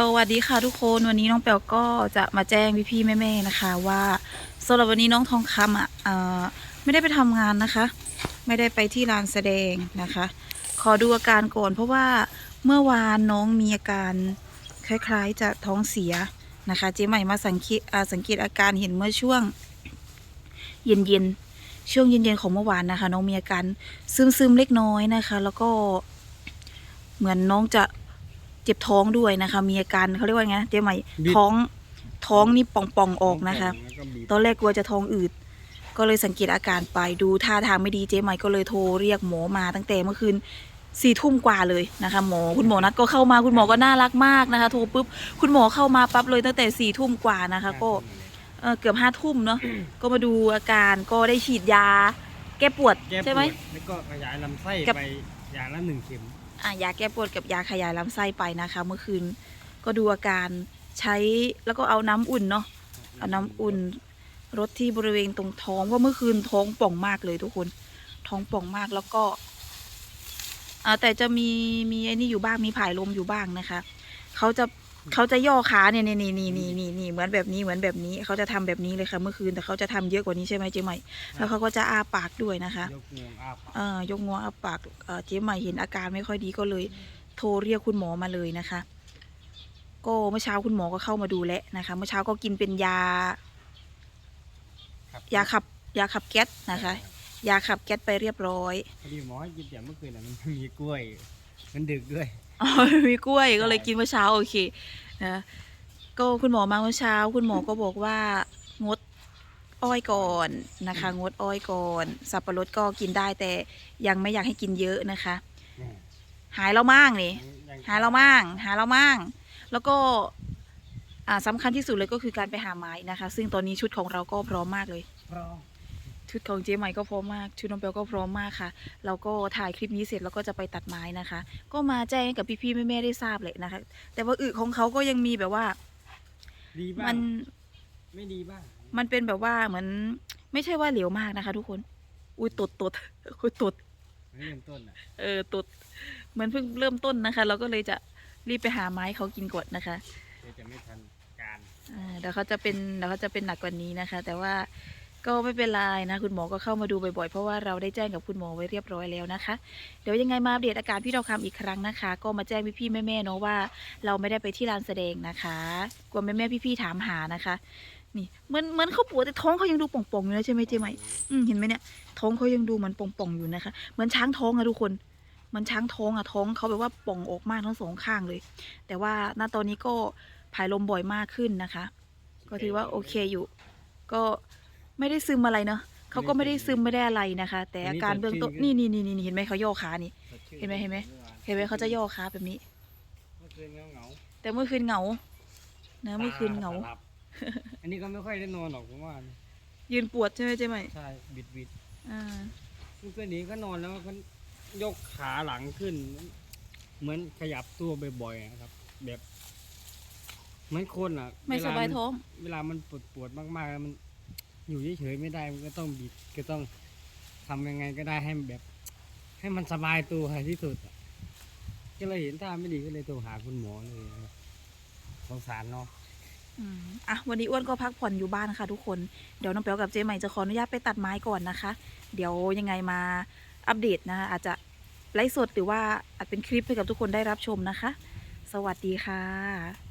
สวัสดีค่ะทุกคนวันนี้น้องแป๋วก็จะมาแจ้งพี่ๆแม่ๆนะคะ ว่าสำหรับวันนี้น้องทองคำอะอ่อไม่ได้ไปทำงานนะคะ ไม่ได้ไปที่ลานแสดงนะคะ ขอดูอาการก่อนเพราะว่าเมื่อวานน้องมีอาการคล้ายๆจะท้องเสียนะคะ เจ๊ใหม่มาสังเกตสังเกตอาการเห็นเมื่อช่วงเย็นๆช่วงเย็นๆของเมื่อวานนะคะ น้องมีอาการซึมๆเล็กน้อยนะคะ แล้วก็เหมือนน้องจะ เจ็บท้องด้วยนะคะ มีอาการเขาเรียกว่าไงนะเจ๊ใหม่บิดท้องท้องนี่ป่องๆออกนะคะแล้วก็บีบตอนแรกกลัวจะท้องอืด ก็เลยสังเกตอาการไปดูท่าทางไม่ดีเจ๊ใหม่ก็เลยโทรเรียกหมอมาตั้งแต่เมื่อคืนสี่ทุ่มกว่าเลยนะคะหมอคุณหมอนัดก็เข้ามาคุณหมอก็น่ารักมากนะคะ โทรปุ๊บคุณหมอเข้ามาปั๊บเลยตั้งแต่สี่ทุ่มกว่านะคะ ก็เอ่อเกือบห้าทุ่มเนาะก็มาดูอาการก็ได้ฉีดยา แก้ปวดแก้ปวดใช่ไหมแล้วก็ขยายลำไส้กับไปอย่างละหนึ่งเข็มอะ ยาแก้ปวดกับยาขยายลำไส้ไปนะคะ เมื่อคืนก็ดูอาการใช้แล้วก็เอาน้ำอุ่นเนาะเอาน้ำอุ่นรดที่บริเวณตรงท้องเพราะเมื่อคืนท้องป่องมากเลยทุกคน ท้องป่องมากแล้วก็แต่จะมีมีไอ้นี่อยู่บ้างมีผายลมอยู่บ้างนะคะเขาจะ เขาจะย่อขาเนี่ยนี่นี่นี่นี่นี่นี่เหมือนแบบนี้เหมือนแบบนี้ เขาจะทำแบบนี้เลยค่ะ เมื่อคืนแต่เขาจะทำเยอะกว่านี้ใช่ไหมเจ๊ใหม่แล้วเขาก็จะอ้าปากด้วยนะคะยกงวงอ้าปากเอ่อยกงวงอาปากเอ่อเจ๊ใหม่เห็นอาการไม่ค่อยดีก็เลย โทรเรียกคุณหมอมาเลยนะคะ ก็เมื่อเช้าคุณหมอก็เข้ามาดูแลนะคะ เมื่อเช้าก็กินเป็นยาครับยาขับยาขับแก๊สนะคะ ยาขับแก๊สไปเรียบร้อยพอดีหมอให้กินแต่เมื่อคืนน่ะมันมีกล้วย มันดึกด้วย อ๋อมีกล้วยก็เลยกินเมื่อเช้าโอเคนะก็คุณหมอมาเมื่อเช้า คุณหมอก็บอกว่างดอ้อยก่อนนะคะ งดอ้อยก่อน สับปะรดก็กินได้แต่ยังไม่อยากให้กินเยอะนะคะ หายแล้วมั่งนี่หาเรามั่งหาเรามั่งแล้วก็อ่าสำคัญที่สุดเลยก็คือการไปหาไม้นะคะ ซึ่งตอนนี้ชุดของเราก็พร้อมมากเลยพร้อม ชุดของเจ๊ใหม่ก็พร้อมมากชุดน้องเปลก็พร้อมมากค่ะเราก็ถ่ายคลิปนี้เสร็จแล้วก็จะไปตัดไม้นะคะ ก็มาแจ้งให้กับพี่ๆแม่ๆได้ทราบเลยนะคะ แต่ว่าอึของเขาก็ยังมีแบบว่าดีบ้ามังนไม่ดีบ้างมันเป็นแบบว่าเหมือนไม่ใช่ว่าเหลวมากนะคะ ทุกคน อุ้ยตดตดอุ้ยตด เริ่มต้นอะเออตดเหมือนเพิ่งเริ่มต้นนะคะ เราก็เลยจะรีบไปหาไม้เขากินก่อนนะคะเดี๋ยวจะไม่ทันการอ่าเดี๋ยวเขาจะเป็นเดี๋ยวเขาจะเป็นหนักกว่านี้นะคะ แต่ว่า ก็ไม่เป็นไรนะคุณหมอก็เข้ามาดูบ่อยๆ เพราะว่าเราได้แจ้งกับคุณหมอไว้เรียบร้อยแล้วนะคะ เดี๋ยวยังไงมาอัปเดตอาการพี่ทองคำอีกครั้งนะคะ ก็มาแจ้งพี่ๆแม่ๆเนาะว่า เราไม่ได้ไปที่ลานแสดงนะคะกลัวแม่ๆพี่ๆถามหานะคะ นี่เหมือนเหมือนเขาปวดแต่ท้องเขายังดูป่องๆอยู่นะใช่ไหมเจ๊ไหมอืมเห็นไหมเนี่ยท้องเขายังดูเหมือนป่องๆอยู่นะคะ เหมือนช้างท้องอะทุกคนเหมือนช้างท้องอะท้องเขาแบบว่าป่องออกมากทั้งสองข้างเลย แต่ว่าณตอนนี้ก็ผายลมบ่อยมากขึ้นนะคะ ก็ถือว่าโอเคอยู่ ก็ ไม่ได้ซึมอะไรเนาะเขาก็ไม่ได้ซึมไม่ได้อะไรนะคะ แต่อาการเบื้องต้นนี่นี่นี่นี่เห็นไหมเขาย่อขานี่สดชื่เห็นไหมเห็นไหมอวาเห็นไหมเขาจะย่อขาแบบนี้เมื่อคืนเหงาแต่เมื่อคืนเหงาๆนะเมื่อคืนเหงาตหลับอันนี้ก็ไม่ค่อยได้นอนหรอกผมว่ายืนปวดใช่ไหมเจ๊ไหมใช่บิดบิดอ่าเมื่อคืนนี้ก็นอนแล้วก็ยกขาหลังขึ้น เหมือนขยับตัวบ่อยๆอะครับ แบบเหมือนคนอะไม่สบายเวลนท้องเวลามันปวดปวดๆมากๆแล้วมัน อยู่เฉยๆไม่ได้มันก็ต้องบิดก็ต้องทำยังไงก็ได้ให้แบบ ให้มันสบายตัวให้ที่สุด ก็เลยเห็นท่าไม่ดีก็เลยโทรหาคุณหมอเลยสงสารเนาะอะวันนี้อ้วนก็พักผ่อนอยู่บ้านค่ะทุกคน เดี๋ยวน้องเปียวกับเจ๊ใหม่จะขออนุญาตไปตัดไม้ก่อนนะคะ เดี๋ยวยังไงมาอัปเดตนะคะอาจจะไลฟ์สดหรือว่าอาจเป็นคลิปให้กับทุกคนได้รับชมนะคะ สวัสดีค่ะ